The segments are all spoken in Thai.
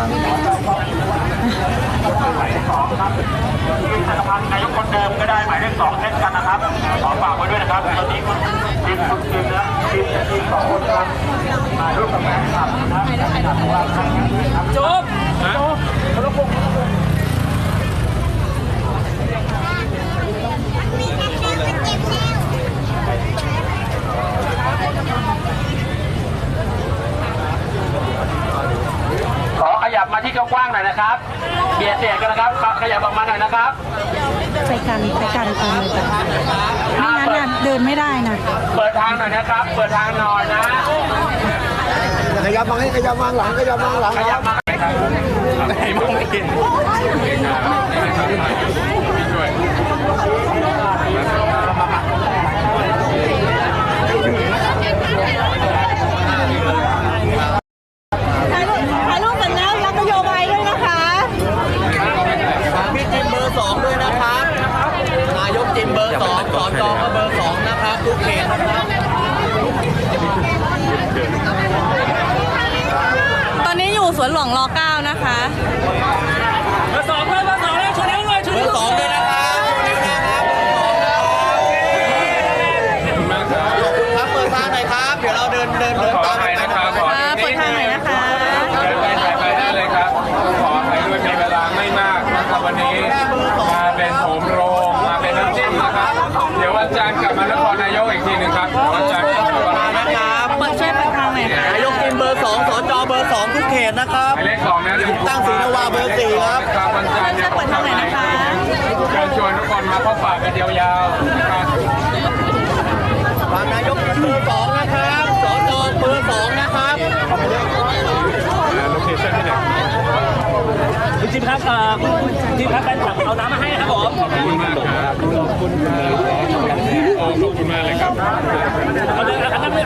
นายกคนเดิมก็ได้หมายเลขสองเช่นกันนะครับ ขอฝากไว้ด้วยนะครับตอนนี้คุณทีมคุณทีมนะทีมทีมสองคนครับถ่ายรูปกับแฟนคลับนะครับจบ ขอขยับมาที่กว้างๆหน่อยนะครับ เบียดเสียดกันนะครับ ขยับออกมาหน่อยนะครับไปกันไปกันตามเลยจ้ะไม่งั้นน่ะเดินไม่ได้นะ เปิดทางหน่อยนะครับ เปิดทางหน่อยนะ ขยับมาให้ขยับมาหลังขยับมาหลังขยับมาไหนมองไม่เห็น ถ่ายรูปถ่ายรูปเสร็จแล้วรับนโยบายด้วยนะคะ พี่จิมเบอร์สองด้วยนะครับ นายกจิมเบอร์สองสอนจองก็เบอร์สองนะครับ ทุกเขตนะครับ ตอนนี้อยู่สวนหลวงร9นะคะ เบอร์สองเลยเบอร์สองเลยชูนิ้วเลยชู เบอ นิ้ว ร์สองด้วยนะครับชูนิ้วนะครับขอบคุณครับ เปิดทางหน่อยครับ เดี๋ยวเราเดินเดินเดินตามไปนะครับ ค่ะเปิดทางหน่อยนะคะ เดินไปถ่ายไปได้เลยครับ ขอไปด้วยมีเวลาไม่มากนะครับวันนี้มาเป็นโถมโรงมาเป็นน้ำจิ้มนะครับ เดี๋ยววันจันทร์กลับมานครนายกอีกทีหนึ่ง ครับวันจันทร์กลับมานะครับเปิดช่วยเปิดทางหน่อยค่ะนายกจิมเบอร์สองสจเบอร์สองทุกเขตนะครับหมายเลขสองนะตั้งศรีนวาเบอร์สี่ครับครับวันจันทร์เนี่ยผมทำไหนเชิญชวนทุกคนมาพบปะกันยาวๆนะครับทางนายกจิมเบอร์สองนะครับสอนจอเบอร์สองนะครับ โลเคชั่นที่ไหน คุณจิมครับเอ่อคุณจิมครับแฟนคลับเอาน้ำมาให้ครับผมขอบคุณมากครับขอบคุณโอ้ขอบคุณมากเลยครับเอาเลยอันนั้นเลย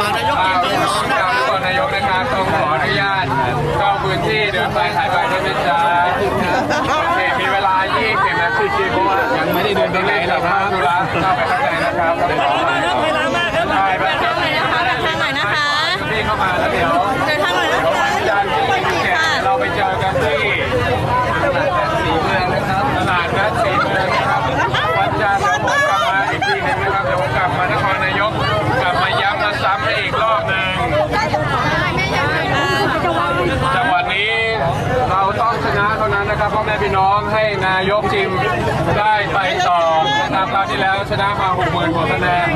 มานายกจิมเบอร์สองนะกครารับบนนายกนะครับต้องขออนุญาตเข้าพื้นที่เดินไปถ่ายไปได้ไหมจ๊ะ เข้าไปข้างในนะครับ ม่พี่น้องให้นายกจิมได้ไปต่อนะครับคราวที่แล้วชนะมา6 0,000กว่าคะแนน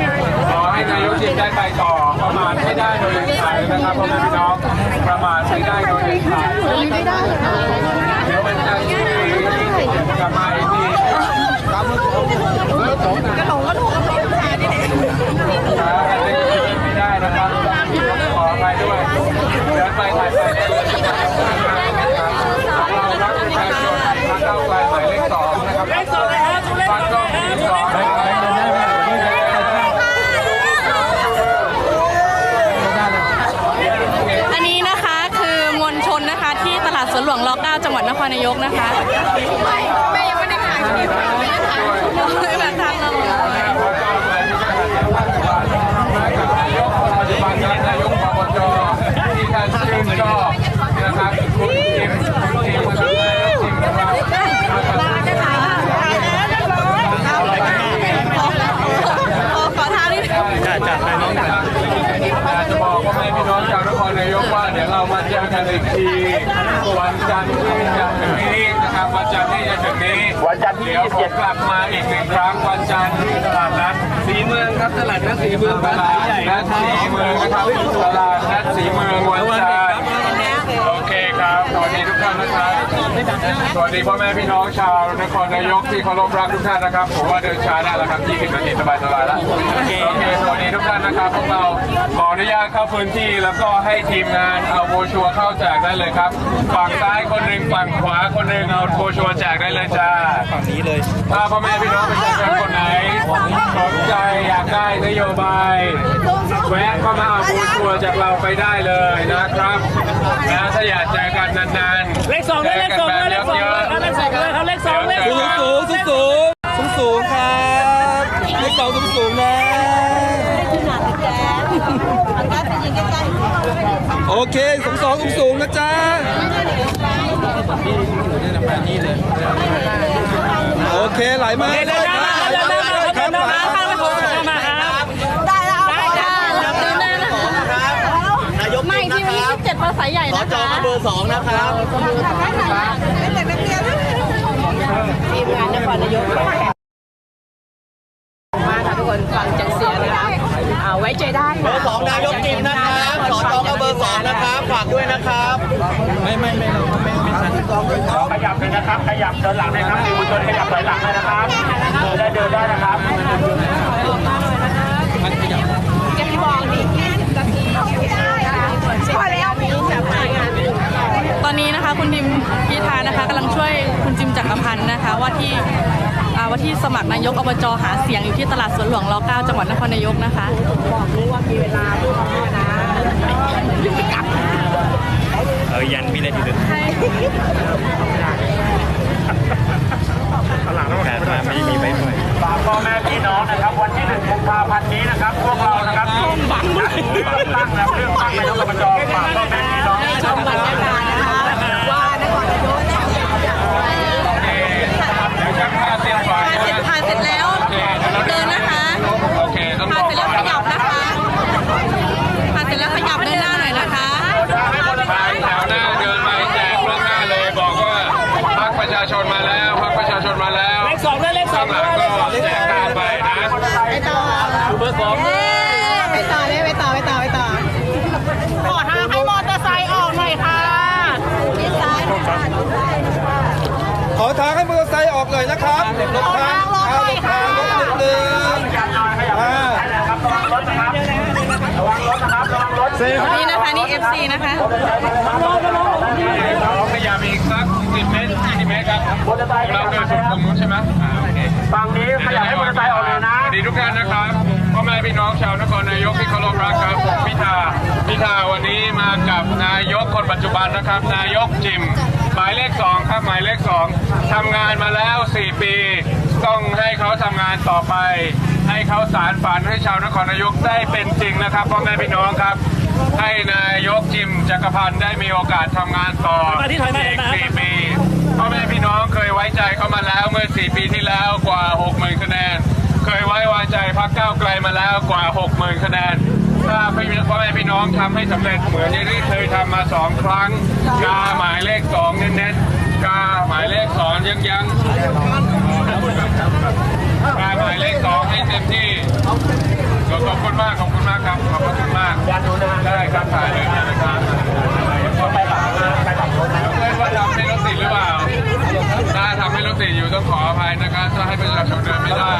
ขอให้นายกจิมได้ไปต่อประมาทไม่ได้โดยเด็ดขาดนะครับพ่อแม่พี่น้องประมาทไม่ได้โดยเด็ดขาดเดี๋ยววันจันทร์ที่กลับมาอีกทีไม่ได้นะครับขอไปด้วยเดินไปถ่ายไปได้เลยนะครับเรารักประชาชนทางก้าวไกลหมายเลขสองนะครับ เลขสองเลยครับเลขส ฟั อง ง กล้ เล อง ย ที่สองนะครับ อันนี้นะคะคือมวลชนนะคะที่ตลาดสวนหลวงร9จังหวัด นครนายกนะคะ 27 กลับมาอีกหนึ่งครั้งวันจันทร์ที่ตลาดนัดสีเมืองครับตลาดนัดสีเมืองตลาดนัดสีเมืองนตลาดนัดสีเมืองวันจันทร์ สวัสดีพ่อแม่พี่น้องชาวนครนายกที่เคารพรักทุกท่านนะครับ ผมว่าเดินช้าได้แล้วครับ 20 นาทีสบายๆแล้วโอเคสวัสดีทุกท่านนะครับพวกเราขออนุญาตเข้าพื้นที่แล้วก็ให้ทีมงานเอาโบรชัวร์เข้าแจกได้เลยครับฝั่งซ้ายคนหนึ่งฝั่งขวาคนหนึ่งเอาโบรชัวร์แจกได้เลยจ้าฝั่งนี้เลยถ้าพ่อแม่พี่น้องประชาชนคนไหน สนใจอยากได้นโยบาย แวะเข้ามาเอาบูชัวร์จากเราไปได้เลยนะครับนะถ้าอยากเจอกันนานๆเลขสองเลยเลขสองเลยเลขสองเลยครับเลขสองเลยครับเลขสองเลขสองสูงสูงสูงสูงสูงสูงครัสองสูงสูงๆนะโอเคสองสองสูงสูงๆนะจ๊ะโอเคไหลมาเดินหน้า มาเดินหน้ามาครับเดินหน้ามาข้างไปผมเดินหน้ามาครับได้แล้วได้แล้วเดินหน้านะคะนายกไม่ที่นะวันคที่รับ27ภาษาใหญ่นะจอเบอร์สองนะครับทีมงานนครนายกมาค่ะทุกคนฟังจากเสียงนะคะอ่าไว้ใจได้เบอร์สองนายกจิมนะ นะครับฝากด้วยนะครับ ไม่ไม่ไม่ไม่ไม่ทันขยับเลยนะครับ ขยับเดินหลังเลยครับมีบุญชนขยับถอยหลังเลยนะครับเดินได้เดินได้นะครับตอนนี้นะคะคุณทิมพิธานะคะกำลังช่วยคุณจิมจักรพันธ์นะคะว่าที่อ่าว่าที่สมัครนายกอบจหาเสียงอยู่ที่ตลาดสวนหลวงร9จังหวัดนครนายกนะคะเออยันมีนาทีเดียวการมาไม่มีใบด้วยฝากพ่อแม่พี่น้องนะครับ วันที่หนึ่งกุมภาพันธ์นี้นะครับ พวกเรานะครับบังตั้งแล้วเรื่องตั้งนายกอบจฝากพ่อแม่ ค์ออกเลยนะครับหลบทางเอาหลบทางรถนิดนึงอ่านี่นะคะนี่ FC นะคะขยับอีกสัก10เมตร20เมตรครับเราเดินสุดตรงนู้นใช่ไหมอ่าโอเคฝั่งนี้ขยับให้มอเตอร์ไซค์ออกเลยนะดีทุกท่านนะครับพ่อแม่พี่น้องชาวนครนายกที่เคารพรักครับผมพิธาพิธาวันนี้มากับนายกคนปัจจุบันนะครับ นายกจิม หมายเลขสองครับหมายเลขสองทำงานมาแล้ว 4 ปี ต้องให้เขาทำงานต่อไป ให้เขาสารฝันให้ชาวนครนายกได้เป็นจริงนะครับพ่อแม่พี่น้องครับ ให้นายกจิมจักรพันธ์ได้มีโอกาสทำงานต่อมาที่ถอยมาอีกมาสี่ปีพ่อแม่พี่น้องเคยไว้ใจเขามาแล้วเมื่อ 4 ปีที่แล้วกว่า 60,000คะแนน เคยไว้วางใจพรรคก้าวไกลมาแล้วกว่า 60,000คะแนน ถ้าพี่พ่อแม่พี่น้องทำให้สำเร็จเหมือนที่เคยทำมาสองครั้ง กาหมายเลขสองเน้นๆกาหมายเลขสองยังยังกาหมายเลขสองให้เต็มที่ขอบคุณมากขอบคุณมากครับขอบคุณมากได้ครับถ่ายเลยนะครับเพื่อนว่าทำให้รถติดหรือเปล่าถ้าทำให้รถติดอยู่ต้องขออภัยนะครับถ้าให้ประชาชนเดินไม่ได้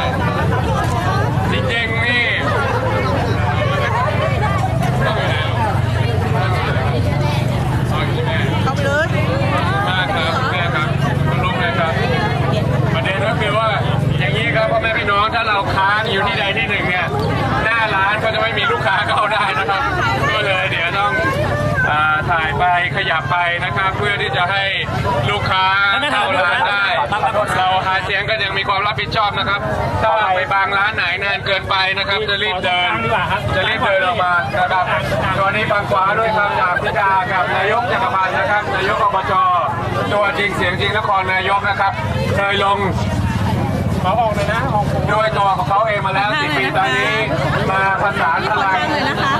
จริงๆนี่ต้องไปแล้วเอาอยู่แม่ เข้าไปเลย มากครับแม่ครับคุณลุงเลยครับประเด็นก็คือว่าอย่างนี้ครับพ่อแม่พี่น้องถ้าเราค้างอยู่ที่ใดที่หนึ่งเนี่ยหน้าร้านก็จะไม่มีลูกค้าเข้าได้นะครับ ก็เลยเดี๋ยวต้องอ่าถ่ายไปขยับไปนะครับ เพื่อที่จะให้ลูกค้าเข้าร้าน เราหาเสียงก็ยังมีความรับผิดชอบนะครับ ถ้าไปบางร้านไหนนานเกินไปนะครับ จะรีบเดิน จะรีบเดินออกมานะครับตัวนี้ฝั่งขวาด้วยครับจากพิธากับนายกจักรพันธ์นะครับ นายกอบจตัวจริงเสียงจริงนครนายกนะครับ เคยลงเขาออกเลยนะด้วยตัวของเขาเองมาแล้วสิปีตอนนี้มาประสานพลัง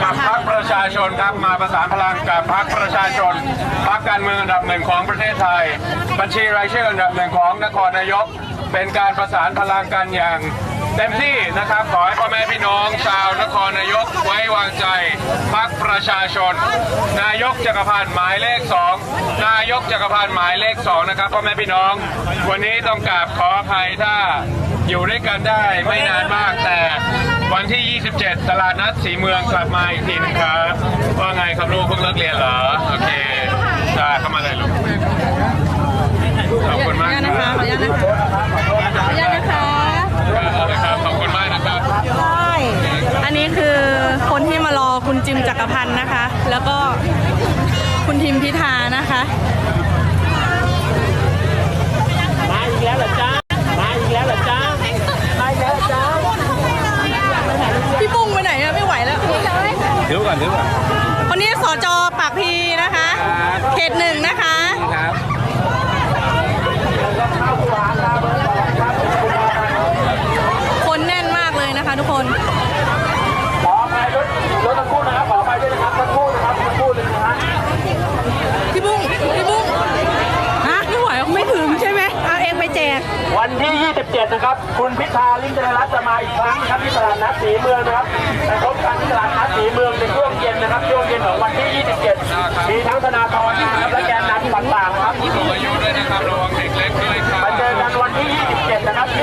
กับพรรคประชาชนครับมาประสานพลังกับพรรคประชาชนพรรคการเมืองอันดับหนึ่งของประเทศไทย บัญชีรายชื่ออันดับหนึ่งของนครนายก เป็นการประสานพลังกันอย่างเต็มที่นะครับ ขอให้พ่อแม่พี่น้องชาวนครนายกไว้วางใจพรรคประชาชน นายกจักรพันธ์หมายเลขสองนายกจักรพันธ์หมายเลขสองนะครับพ่อแม่พี่น้อง วันนี้ต้องกราบขออภัยถ้าอยู่ด้วยกันได้ไม่นานมากแต่วันที่ 27 ตลาดนัดสีเมืองกลับมาอีกทีนึงครับ ว่าไงครับลูกเพิ่งเลิกเรียนเหรอ โอเคจ้าเข้ามาเลยลูก ขอบคุณมากนะคะขออนุญาตนะคะขออนุญาตนะคะขอบคุณมากนะครับได้อันนี้คือคนที่มารอคุณจิมจักรพันธ์นะคะ แล้วก็คุณทิมพิธานะคะมาอีกแล้วเหรอจ๊ะมาอีกแล้วเหรอจ๊ะมาอีกแล้วจ๊ะพี่ปุ้งไปไหนอะไม่ไหวแล้วเดี๋ยวก่อนเดี๋ยวก่อนคนนี้สจปากพีนะคะ เขตหนึ่งนะคะ 7 นะครับ คุณพิธาลิมเจริญรัตจะมาอีกครั้งครับที่ตลาดนัดสีเมืองนะครับแต่พบกันที่ตลาดนัดสีเมืองในช่วงเย็นนะครับช่วงเย็นของวันที่ 27 มีทั้งธนาธรนะครับและแกนนำต่างๆครับมาเจอกันวันที่ 27 นะครับ 27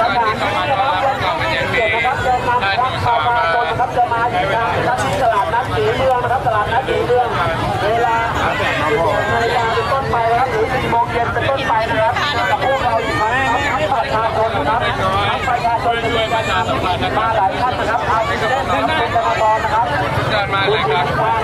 สถานที่นะครับวันที่27นะครับแกนนำพักข่าวมาตนนะครับจะมาอีกครั้งนะครับที่ตลาดนัดสีเมืองนะครับตลาดนัดสีเมือง นาฬิกาเป็นต้นไปนะครับหรือ4โมงเย็นเป็นต้นไปนะครับกับพวกเราอีกครั้งทั้งประชาชนนะครับทั้ประชาชนชาชนมาหลายท่านนะครับเอาเจะนด้เป็นกรรมกรนะครับเกิดมาหลายครั้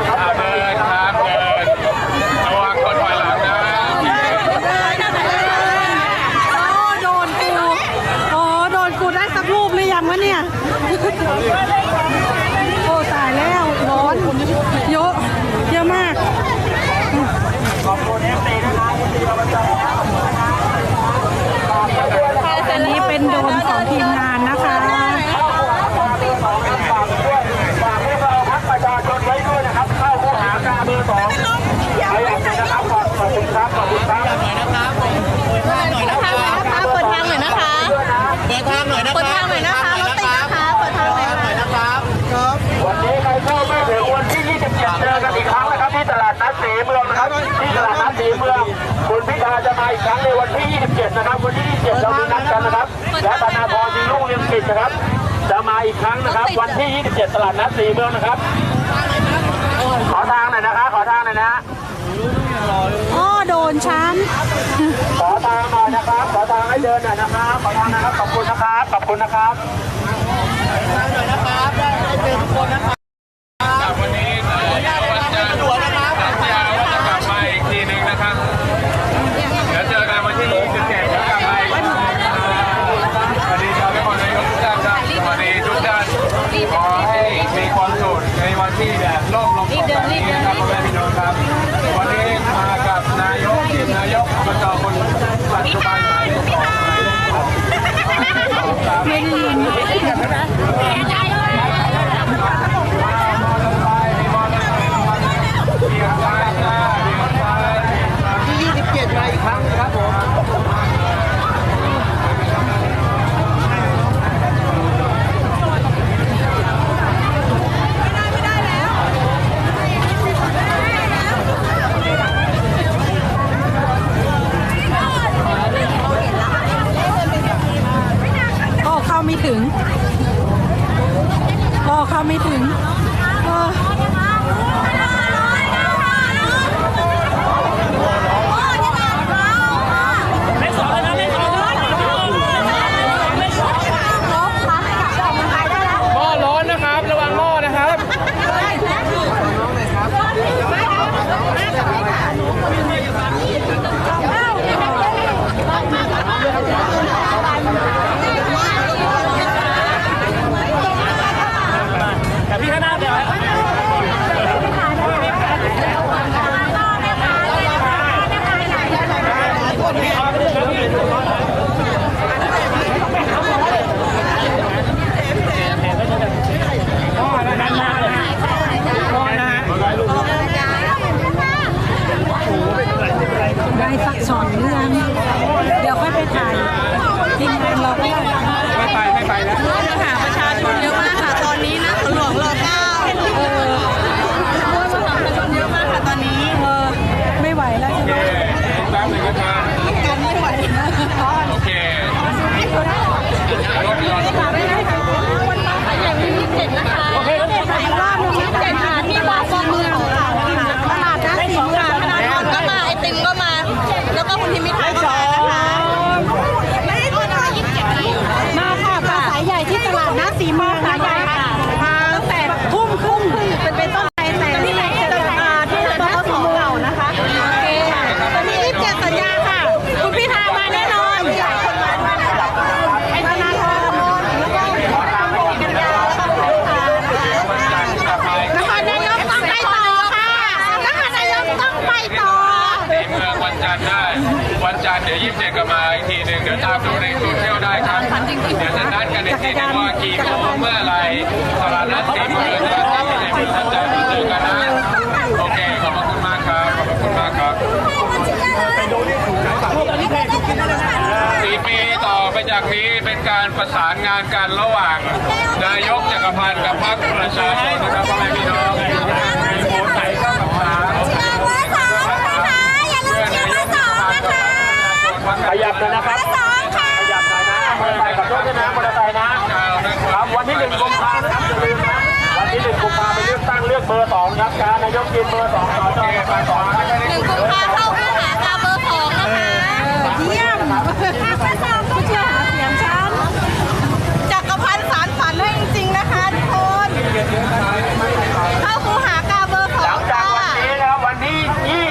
อีกครั้งในวันที่ 27 นะครับ วันที่ 27 เรามีนัดกันนะครับ และธนาธรมีลูกเรียนกิดนะครับ จะมาอีกครั้งนะครับ วันที่ 27 ตลาดนัดสีเมืองนะครับ ขอทางหน่อยนะคะ ขอทางหน่อยนะอ๋อโดนชั้นขอทางหน่อยนะครับ ขอทางให้เดินหน่อยนะครับ ขอทางนะครับ ขอบคุณนะครับ ขอบคุณนะครับขอทางหน่อยนะครับ ได้เจอทุกคนนะครับ ไม่ถึง รับพ่อแม่พี่างน้องโอ้ใส่ข้าวกับขาเบอร์สองนนะคะอย่าลืมเชียร์เบองขยับเลยนะครับขยับหน่อยนะมอเตอร์ไซค์ขับรถด้วยนะมอเตอร์ไซค์นะครับวันที่หนึ่งกุมภาพันธ์นะครับอย่าลืมนะวันที่หนึ่งกุมภาพันธ์ไปเลือกตั้งเลือกเบอร์สองครับการนายกกินเบอร์สองสอจอเบอร์สองหนึ่งกุมภาเข้าข้าหากาเบอร์สองนะคะเยี่ยมเบอร์สองผู้เชี่ยวหาเสียงฉัน จักรพันธ์สารฝันให้จริงๆนะคะทุกคนเข้าคูหากาเบอร์สอ หลั ง งจาก ค่ะ วันนี้นะครับวันที่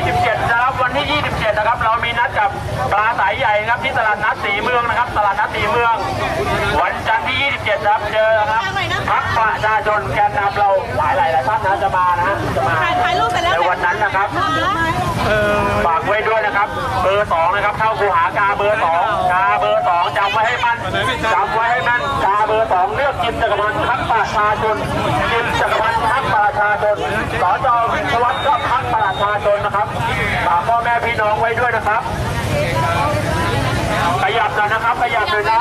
27 นะครับวันที่ 27 นะครับ เรามีนัดกับปลาสายใหญ่นะครับที่ตลาดนัดสีเมืองนะครับ ตลาดนัดสีเมือง วันจันทร์ที่ 27นะครับเจอนะครับพักประชาชนแกนนำเราหลายหลายหลายท่านนะจะมานะจะมาถ่ายถ่ายรูปไปแล้วในวันนั้นนะครับฝากไว้ด้วยนะครับ เบอร์สองนะครับเข้าคูหากาเบอร์สองกาเบอร์สองจำไว้ให้มันจำไว้ให้มันกาเบอร์สองเลือกกินจักรพันธ์พักประชาชนกินจักรพันธ์พักประชาชนสจวิศวัตก็พักประชาชนนะครับฝากพ่อแม่พี่ น้องไว้ด้วยนะครับขยับหน่อยนะครับขยับหน่อยนะ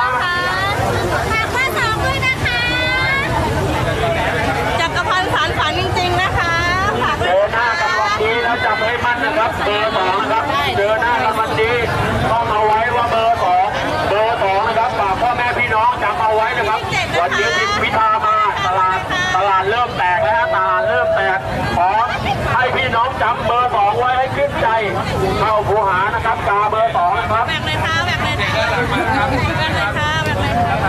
ฝากเบอร์สองด้วยนะคะจักรพันธ์สารฝันจริงๆนะคะฝากเจด้วยอหน้ากันวันนี้แล้วจำให้มั่นนะครับเบอร์สองนะครับเจอหน้ากันวันนี้ต้องเอาไว้ว่าเบอร์สองเบอร์สองนะครับฝากพ่อแม่พี่น้องจำเอาไว้นะครับวันนี้ทิพิธามาต ลาดตลาดเริ่มแตกแล้วฮะตลาดเริ่มแตกขอให้พี่น้องจำเบอร์สองไว้ให้ขึ้นใจเข้าผูหานะครับกาเบอร์สองนะครับ แบ่งเลยค่ะแบ่งเลยค่ะแบ่งเลยค่ะแบ่งเลยค่ะ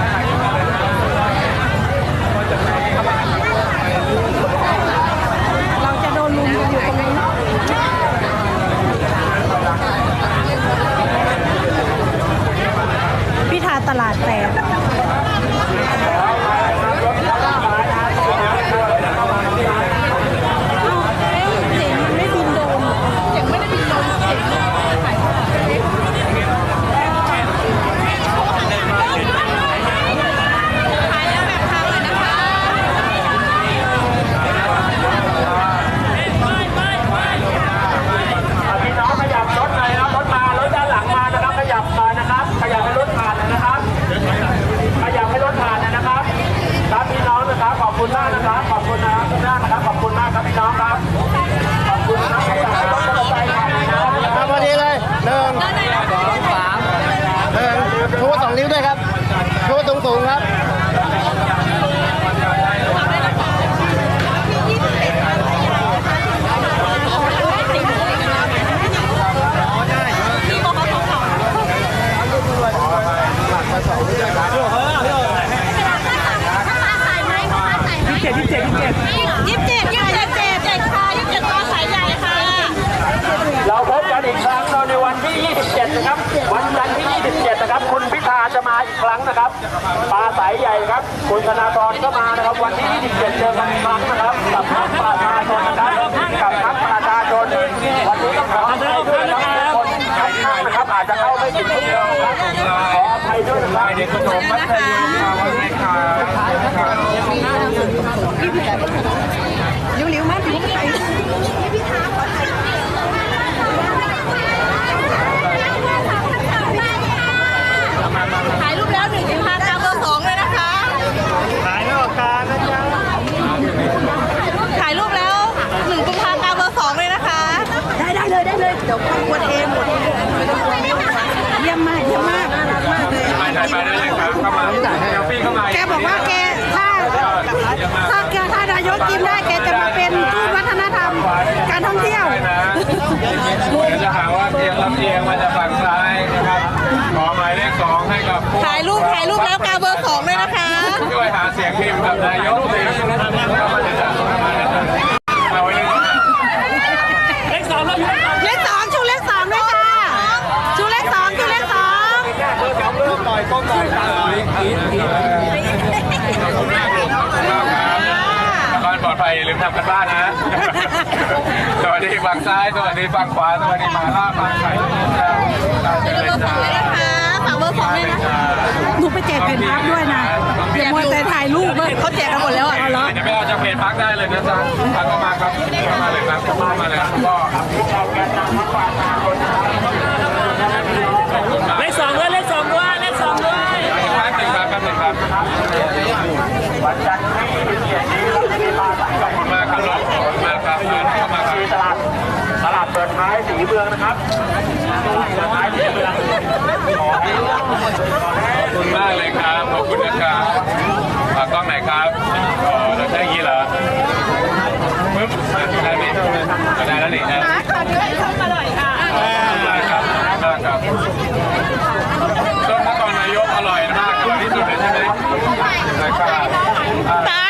เราจะโดนลุมกันอยู่ตรงนี้พิธาตลาดแตกเสียงมันไม่บินโดน เสียงไม่ได้บินลงเสียงถ่ายแล้วแบบทางเลยนะคะ พี่น้องขยับรถหน่อยนะรถมารถด้านหลังมานะครับ ขยับมานะครับ ขยับให้รถผ่านหน่อยนะครับ ขยับให้รถผ่านหน่อยนะครับครับพี่น้องนะครับขอบคุณมากนะครับขอบคุณนะครับทุกท่านนะครับขอบคุณมากครับพี่น้องครับขอบคุณนะครับขยับให้รถมอเตอร์ไซค์ผ่านหน่อยนะครับ พอดีเลยหนึ่งสองสามหนึ่งชูสองนิ้วด้วยครับชูสูงสูงๆครับ เจ็ดที่เจ็ดที่เจ็ด ยี่สิบเจ็ดยี่สิบเจ็ดเจ็ดค่ะยี่สิบเจ็ดตอนสายใหญ่ค่ะ เราพบกันอีกครั้งเราในวันที่ 27 นะครับ วันจันทร์ที่ 27 นะครับ คุณพิธาจะมาอีกครั้งนะครับปลายใหญ่ครับคุณธนาธรก็มานะครับ วันที่27เจอกันอีกครั้งนะครับกับพรรคประชาชนนะครับกับพรรคประชาชนวันนี้ต้องขออภัยด้วยนะครับคนข้างหน้านะครับอาจจะเข้าไม่ถึงทุกคนครับขออภัยด้วยนะครับเด็กประถมมัธยมค่ะวันนี้ค่ะ เร็วๆมากถึงไป ถ่ายรูปแล้วหนึ่งกุมภาพันธ์เบอร์สองเลยนะคะ ถ่ายไม่ออกการนะจ๊ะ ถ่ายรูปแล้วหนึ่งกุมภาพันธ์เบอร์สองเลยนะคะ ได้ได้ เลยได้เลยเดี๋ยวกดเองหมดเยี่ยมมากเยี่ยมมากน่ารักมากเลยไปถ่ายไปได้เลยครับเข้ามาเซลฟี่เข้ามาแกบอกว่าแกถ้าถ้าแกถ้านายกกินได้แกจะมาเป็นทูตวัฒนธรรม การท่องเที่ยว นะเดี๋ยวจะหาว่าเอียงลำเอียงมาจากฝั่งซ้ายนะครับ ขอหมายเลขสองให้กับผู้ ถ่ายรูปถ่ายรูปแล้วกาเบอร์สองเลยนะคะ ช่วยหาเสียงพิมพ์กับนายกสิเอาไว้เลย เลขสองแล้วอยู่เลขสอง เลขสองชูเลขสองด้วยค่ะ ชูเลขสองชูเลขสอง ต่อยก้มต่อยตาต่อยอีทอีท บ้านปลอดภัยอย่าลืมทำ กันบ้านนะ สวัสดีฝั่งซ้าย สวัสดีฝั่งขวา สวัสดีหมาล่าฝั่งไข่เบอร์สองเลยนะคะฝากเบอร์สองเลยนะคะหนูไปแจกเป็นพักด้วยนะอย่ามัวแต่ถ่ายรูปเลยเขาแจกกันหมดแล้วอะเหรอจะไม่เอาจากเพจพักได้เลยนะจ๊ะพักก็มาครับเข้ามาเลยครับเข้ามาเลยครับก็ สีเบืองนะครับขอให้บคุณมากเลยครับ ขอบคุณนะครับฝากกล้องหน่อยครับออเราใช่ยี่เหรอปึ๊บได้ไหมได้แล้วนี่นะขอด้วยชมอร่อยค่ะได้ครับได้ครับส้มมะกอกนายกอร่อยมากอร่อที่สุดเลยใช่ไหมใช่ครับ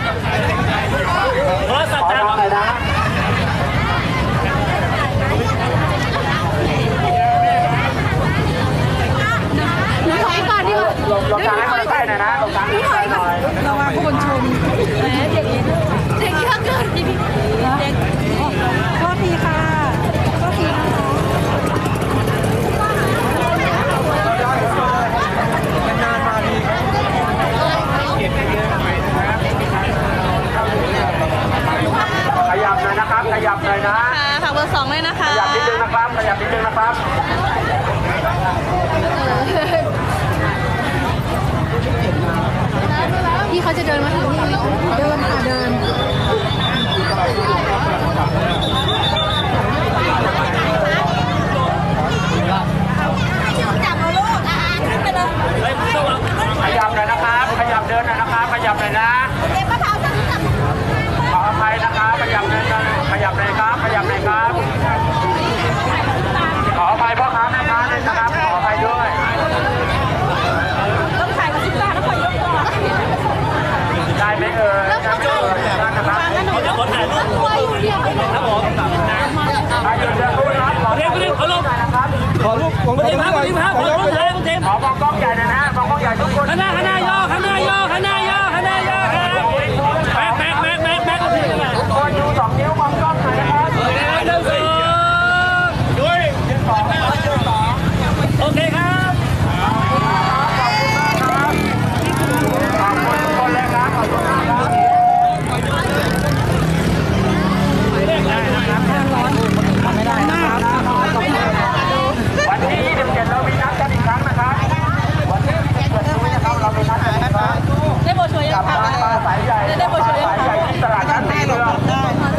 กลับบ้านมาสายใหญ่ได้ได้โบชัวร์สาที่ตลาดนัดเมือง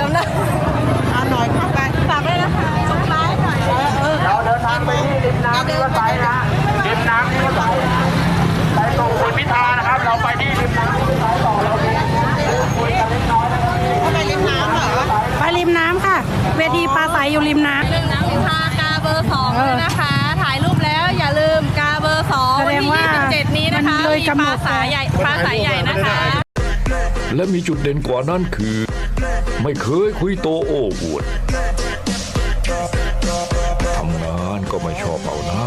จำได้เอาหน่อยเข้าไปฝากได้นะคะส่งไลน์หน่อยเราเดินทางไปที่ริมน้ำที่วัดไซนะริมน้ำที่วัดไซไปส่งคุณพิธานะครับ เราไปที่ริมน้ำที่วัดไซต่อเราคุไปริมน้ำเหรอไปริมน้ำค่ะ เวทีปลาใสอยู่ริมน้ำริมน้ำพิธากาเบอร์สองเลยนะคะ สวันที่27นี้นะคะมีปลาสายใหญ่ปลาสายใหญ่นะคะ และมีจุดเด่นกว่านั้นคือ ไม่เคยคุยโตโอ้อวดทำงานก็ไม่ชอบเอาหน้า